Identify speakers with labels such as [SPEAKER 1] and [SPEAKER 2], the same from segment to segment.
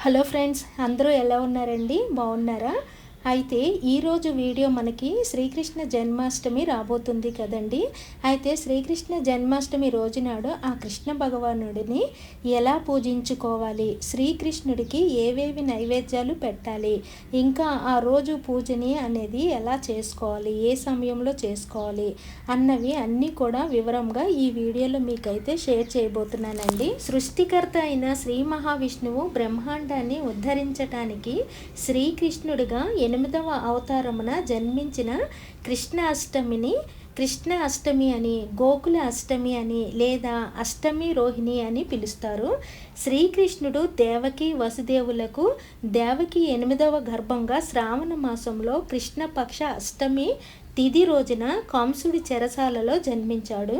[SPEAKER 1] Hello friends అందరూ ఎలా ఉన్నారండి? బాగున్నారా? అయితే ఈరోజు వీడియో మనకి శ్రీకృష్ణ జన్మాష్టమి రాబోతుంది కదండి. అయితే శ్రీకృష్ణ జన్మాష్టమి రోజునాడు ఆ కృష్ణ భగవానుడిని ఎలా పూజించుకోవాలి? శ్రీకృష్ణుడికి ఏవేవి నైవేద్యాలు పెట్టాలి? ఇంకా ఆ రోజు పూజని అనేది ఎలా చేసుకోవాలి? ఏ సమయంలో చేసుకోవాలి? అన్నవి అన్నీ కూడా వివరంగా ఈ వీడియోలో మీకైతే షేర్ చేయబోతున్నానండి. సృష్టికర్త అయిన శ్రీ మహావిష్ణువు బ్రహ్మాండాన్ని ఉద్ధరించటానికి శ్రీకృష్ణుడిగా ఎనిమిదవ అవతారమున జన్మించిన కృష్ణ అష్టమిని కృష్ణ అష్టమి అని గోకుల అష్టమి అని లేదా అష్టమి రోహిణి అని పిలుస్తారు. శ్రీకృష్ణుడు దేవకి వసుదేవులకు దేవకి ఎనిమిదవ గర్భంగా శ్రావణ మాసంలో కృష్ణపక్ష అష్టమి తిది రోజున కంసుడి చెరసాలలో జన్మించాడు.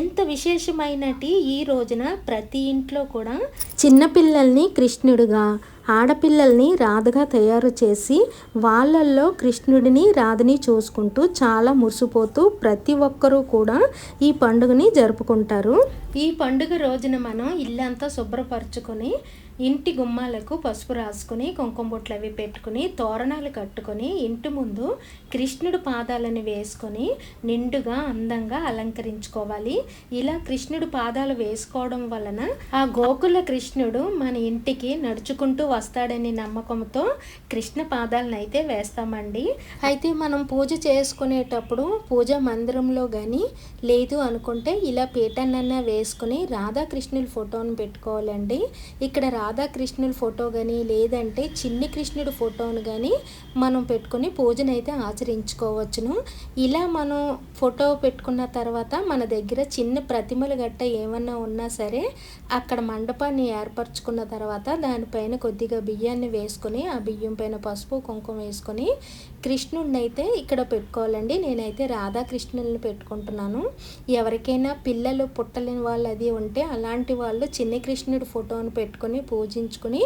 [SPEAKER 1] ఎంత విశేషమైనటి ఈ రోజున ప్రతి ఇంట్లో కూడా చిన్నపిల్లల్ని కృష్ణుడుగా ఆడపిల్లల్ని రాధగా తయారు చేసి వాళ్ళల్లో కృష్ణుడిని రాధని చూసుకుంటూ చాలా మురిసిపోతూ ప్రతి ఒక్కరూ కూడా ఈ పండుగని జరుపుకుంటారు. ఈ పండుగ రోజున మనం ఇల్లంతా శుభ్రపరచుకొని ఇంటి గుమ్మాలకు పసుపు రాసుకుని కుంకుమ బొట్లు అవి పెట్టుకుని తోరణాలు కట్టుకొని ఇంటి ముందు కృష్ణుడు పాదాలను వేసుకొని నిండుగా అందంగా అలంకరించుకోవాలి. ఇలా కృష్ణుడు పాదాలు వేసుకోవడం వలన ఆ గోకుల కృష్ణుడు మన ఇంటికి నడుచుకుంటూ వస్తాడని నమ్మకంతో కృష్ణ పాదాలను అయితే వేస్తామండి. అయితే మనం పూజ చేసుకునేటప్పుడు పూజ మందిరంలో కానీ లేదు అనుకుంటే ఇలా పీఠనన్నా వేసుకుని రాధాకృష్ణుల ఫోటోను పెట్టుకోవాలండి. ఇక్కడ రాధాకృష్ణుల ఫోటో కానీ లేదంటే చిన్ని కృష్ణుడి ఫోటోను కానీ మనం పెట్టుకొని పూజనైతే ఆచరించుకోవచ్చును. ఇలా మనం ఫోటో పెట్టుకున్న తర్వాత మన దగ్గర చిన్న ప్రతిమలు గట్ట ఏమన్నా ఉన్నా సరే అక్కడ మండపాన్ని ఏర్పరచుకున్న తర్వాత దానిపైన కొద్దిగా బియ్యాన్ని వేసుకొని ఆ బియ్యం పైన పసుపు కుంకుమ వేసుకొని కృష్ణుడిని అయితే ఇక్కడ పెట్టుకోవాలండి. నేనైతే రాధాకృష్ణుల్ని పెట్టుకుంటున్నాను. ఎవరికైనా పిల్లలు పుట్టలేని వాళ్ళు అది ఉంటే అలాంటి వాళ్ళు చిన్న కృష్ణుడి ఫోటోని పెట్టుకొని పూజించుకొని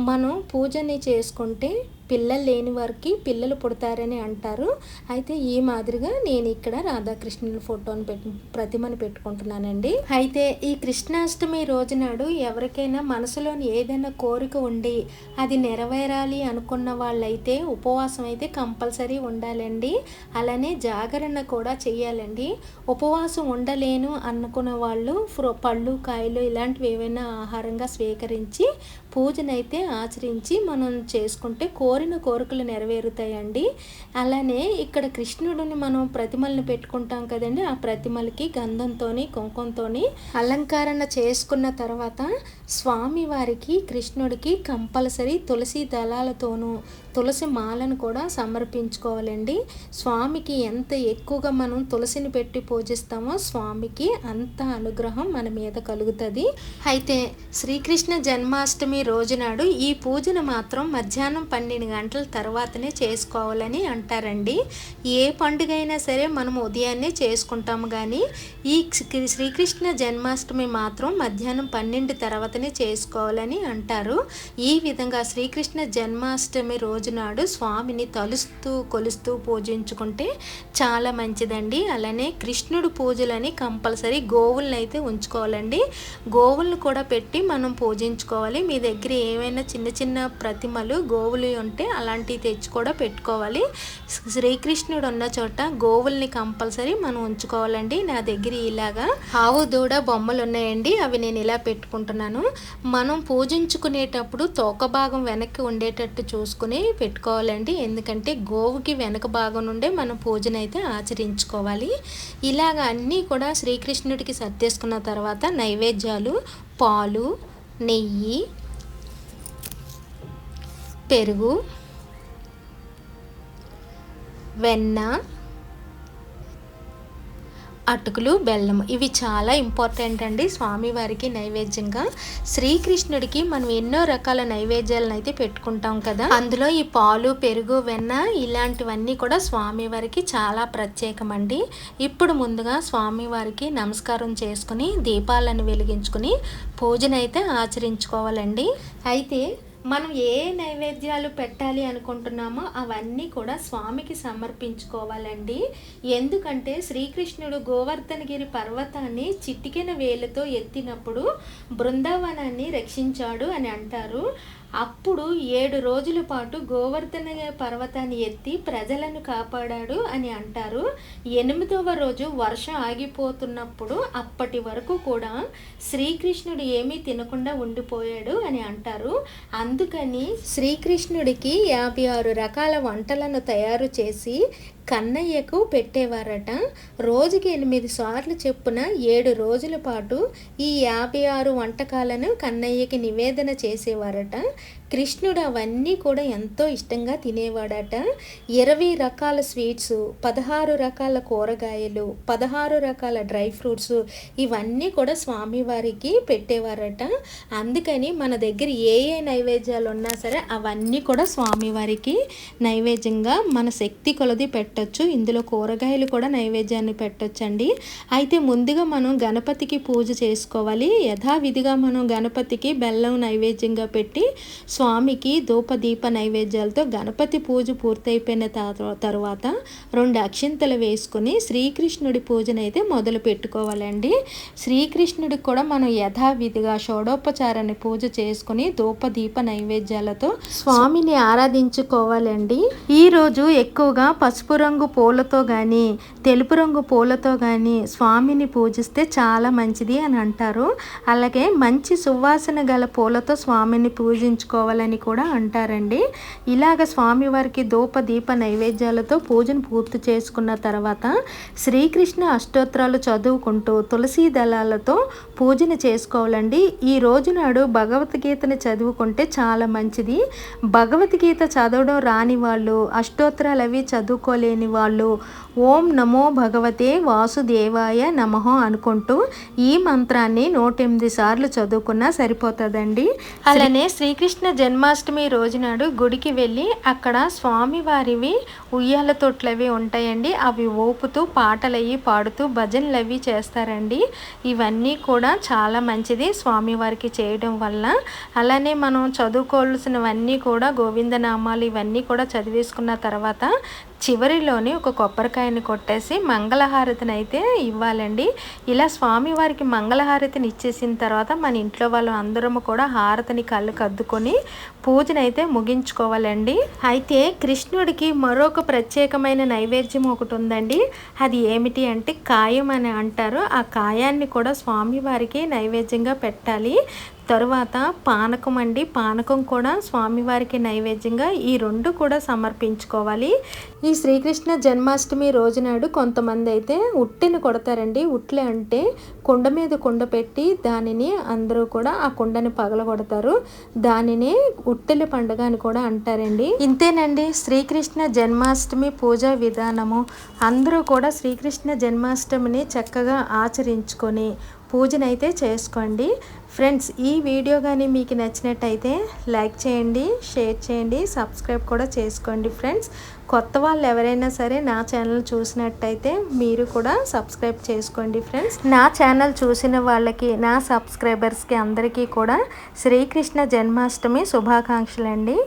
[SPEAKER 1] మనం పూజని చేసుకుంటే పిల్లలు లేని వారికి పిల్లలు పుడతారని అంటారు. అయితే ఈ మాదిరిగా నేను ఇక్కడ రాధాకృష్ణుల ఫోటోని పెట్టి ప్రతిమను పెట్టుకుంటున్నానండి. అయితే ఈ కృష్ణాష్టమి రోజునాడు ఎవరికైనా మనసులోని ఏదైనా కోరిక ఉండి అది నెరవేరాలి అనుకున్న వాళ్ళైతే ఉపవాసం అయితే కంపల్సరీ ఉండాలండి. అలానే జాగరణ కూడా చేయాలండి ఉపవాసం ఉండలేను అనుకున్న వాళ్ళు పళ్ళు కాయలు ఇలాంటివి ఏవైనా ఆహారంగా స్వీకరించి పూజనైతే ఆచరించి మనం చేసుకుంటే కోరిన కోరికలు నెరవేరుతాయండి. అలానే ఇక్కడ కృష్ణుడిని మనం ప్రతిమలను పెట్టుకుంటాం కదండి. ఆ ప్రతిమలకి గంధంతో కుంకుమతో అలంకరణ చేసుకున్న తర్వాత స్వామివారికి కృష్ణుడికి కంపల్సరీ తులసి దళాలతోనూ తులసి మాలను కూడా సమర్పించుకోవాలండి. స్వామికి ఎంత ఎక్కువగా మనం తులసిని పెట్టి పూజిస్తామో స్వామికి అంత అనుగ్రహం మన మీద కలుగుతుంది. అయితే శ్రీకృష్ణ జన్మాష్టమి రోజునాడు ఈ పూజను మాత్రం మధ్యాహ్నం పన్నెండు గంటల తర్వాతనే చేసుకోవాలని అంటారండి. ఏ పండుగ అయినా సరే మనం ఉదయాన్నే చేసుకుంటాము కానీ ఈ శ్రీకృష్ణ జన్మాష్టమి మాత్రం మధ్యాహ్నం పన్నెండు తర్వాతనే చేసుకోవాలని అంటారు. ఈ విధంగా శ్రీకృష్ణ జన్మాష్టమి రోజు రోజునాడు స్వామిని తలుస్తూ కొలుస్తూ పూజించుకుంటే చాలా మంచిదండి. అలానే కృష్ణుడు పూజలని కంపల్సరీ గోవులను అయితే ఉంచుకోవాలండి. గోవులను కూడా పెట్టి మనం పూజించుకోవాలి. మీ దగ్గర ఏమైనా చిన్న చిన్న ప్రతిమలు గోవులు ఉంటే అలాంటివి తెచ్చి కూడా పెట్టుకోవాలి. శ్రీకృష్ణుడు ఉన్న చోట గోవుల్ని కంపల్సరీ మనం ఉంచుకోవాలండి. నా దగ్గర ఇలాగా ఆవు దూడ బొమ్మలు ఉన్నాయండి. అవి నేను ఇలా పెట్టుకుంటున్నాను. మనం పూజించుకునేటప్పుడు తోక భాగం వెనక్కి ఉండేటట్టు చూసుకుని పెట్టుకోవాలండి. ఎందుకంటే గోవుకి వెనక భాగం నుండే మనం పూజనైతే ఆచరించుకోవాలి. ఇలాగ అన్నీ కూడా శ్రీకృష్ణుడికి సర్దేసుకున్న తర్వాత నైవేద్యాలు పాలు నెయ్యి పెరుగు వెన్న అటుకులు బెల్లం. ఇవి చాలా ఇంపార్టెంట్ అండి స్వామివారికి నైవేద్యంగా. శ్రీకృష్ణుడికి మనం ఎన్నో రకాల నైవేద్యాలను అయితే పెట్టుకుంటాం కదా. అందులో ఈ పాలు పెరుగు వెన్న ఇలాంటివన్నీ కూడా స్వామివారికి చాలా ప్రత్యేకం అండి ఇప్పుడు ముందుగా స్వామివారికి నమస్కారం చేసుకుని దీపాలను వెలిగించుకుని పూజనైతే ఆచరించుకోవాలండి. అయితే మనం ఏ నైవేద్యాలు పెట్టాలి అనుకుంటున్నామో అవన్నీ కూడా స్వామికి సమర్పించుకోవాలండి. ఎందుకంటే శ్రీకృష్ణుడు గోవర్ధనగిరి పర్వతాన్ని చిటికెన వేలుతో ఎత్తినప్పుడు బృందావనాన్ని రక్షించాడు అని అంటారు. అప్పుడు ఏడు రోజుల పాటు గోవర్ధన పర్వతాన్ని ఎత్తి ప్రజలను కాపాడాడు అని అంటారు. ఎనిమిదవ రోజు వర్షం ఆగిపోతున్నప్పుడు అప్పటి వరకు కూడా శ్రీకృష్ణుడు ఏమీ తినకుండా ఉండిపోయాడు అని అంటారు. అందుకని శ్రీకృష్ణుడికి యాభై ఆరు రకాల వంటలను తయారు చేసి కన్నయ్యకు పెట్టేవారట. రోజుకి ఎనిమిది సార్లు చెప్పున ఏడు రోజుల పాటు ఈ యాభై ఆరు వంటకాలను కన్నయ్యకి నివేదన చేసేవారట. కృష్ణుడు అవన్నీ కూడా ఎంతో ఇష్టంగా తినేవాడట. ఇరవై రకాల స్వీట్స్ పదహారు రకాల కూరగాయలు పదహారు రకాల డ్రై ఫ్రూట్స్ ఇవన్నీ కూడా స్వామివారికి పెట్టేవారట. అందుకని మన దగ్గర ఏ ఏ నైవేద్యాలు ఉన్నా సరే అవన్నీ కూడా స్వామివారికి నైవేద్యంగా మన శక్తి కొలది పెట్ట పెట్టచ్చు. ఇందులో కూరగాయలు కూడా నైవేద్యాన్ని పెట్టొచ్చండి. అయితే ముందుగా మనం గణపతికి పూజ చేసుకోవాలి. యథావిధిగా మనం గణపతికి బెల్లం నైవేద్యంగా పెట్టి స్వామికి ధూపదీప నైవేద్యాలతో గణపతి పూజ పూర్తయిపోయిన తర్వాత రెండు అక్షింతలు వేసుకుని శ్రీకృష్ణుడి పూజనైతే మొదలు పెట్టుకోవాలండి. శ్రీకృష్ణుడికి కూడా మనం యథావిధిగా షోడోపచారాన్ని పూజ చేసుకుని ధూపదీప నైవేద్యాలతో స్వామిని ఆరాధించుకోవాలండి. ఈరోజు ఎక్కువగా పసుపు రంగు పూలతో కానీ తెలుపు రంగు పూలతో కానీ స్వామిని పూజిస్తే చాలా మంచిది అని అంటారు. అలాగే మంచి సువాసన గల పూలతో స్వామిని పూజించుకోవాలని కూడా అంటారండి. ఇలాగ స్వామివారికి ధూప దీప నైవేద్యాలతో పూజను పూర్తి చేసుకున్న తర్వాత శ్రీకృష్ణ అష్టోత్తరాలు చదువుకుంటూ తులసీ దళాలతో పూజను చేసుకోవాలండి. ఈ రోజు నాడు భగవద్గీతను చదువుకుంటే చాలా మంచిది. భగవద్గీత చదవడం రాని వాళ్ళు అష్టోత్తరాలు అవి చదువుకోలేని లేని వాళ్ళు ఓం నమో భగవతే వాసుదేవాయ నమః అనుకుంటూ ఈ మంత్రాన్ని నూట ఎనిమిది సార్లు చదువుకున్నా సరిపోతుందండి. అలానే శ్రీకృష్ణ జన్మాష్టమి రోజునాడు గుడికి వెళ్ళి అక్కడ స్వామివారివి ఉయ్యాల తొట్లవి ఉంటాయండి. అవి ఊపుతూ పాటలవి పాడుతూ భజనలు అవి చేస్తారండి. ఇవన్నీ కూడా చాలా మంచిది స్వామివారికి చేయడం వల్ల. అలానే మనం చదువుకోవాల్సినవన్నీ కూడా గోవిందనామాలు ఇవన్నీ కూడా చదివేసుకున్న తర్వాత చివరిలోని ఒక కొబ్బరికాయని కొట్టేసి మంగళహారతిని అయితే ఇవ్వాలండి. ఇలా స్వామివారికి మంగళహారతిని ఇచ్చేసిన తర్వాత మన ఇంట్లో వాళ్ళు అందరము కూడా హారతిని కళ్ళు కద్దుకొని పూజనైతే ముగించుకోవాలండి. అయితే కృష్ణుడికి మరొక ప్రత్యేకమైన నైవేద్యం ఒకటి ఉందండి. అది ఏమిటి అంటే కాయం అని అంటారు. ఆ కాయాన్ని కూడా స్వామివారికి నైవేద్యంగా పెట్టాలి. తరువాత పానకం అండి. పానకం కూడా స్వామివారికి నైవేద్యంగా ఈ రెండు కూడా సమర్పించుకోవాలి. ఈ శ్రీకృష్ణ జన్మాష్టమి రోజునాడు కొంతమంది అయితే ఉట్టిని కొడతారండి. ఉట్లే అంటే కుండ మీద కుండ పెట్టి దానిని అందరూ కూడా ఆ కుండని పగలగొడతారు. దానిని ఉట్టెల పండుగ అని కూడా అంటారండి. ఇంతేనండి శ్రీకృష్ణ జన్మాష్టమి పూజా విధానము. అందరూ కూడా శ్రీకృష్ణ జన్మాష్టమిని చక్కగా ఆచరించుకొని పూజనైతే చేసుకోండి. ఫ్రెండ్స్ ఈ వీడియో కానీ మీకు నచ్చినట్టయితే లైక్ చేయండి షేర్ చేయండి సబ్స్క్రైబ్ కూడా చేసుకోండి ఫ్రెండ్స్. కొత్త వాళ్ళు ఎవరైనా సరే నా ఛానల్ చూసినట్టయితే మీరు కూడా సబ్స్క్రైబ్ చేసుకోండి ఫ్రెండ్స్. నా ఛానల్ చూసిన వాళ్ళకి నా సబ్స్క్రైబర్స్కి అందరికీ కూడా శ్రీకృష్ణ జన్మాష్టమి శుభాకాంక్షలు అండి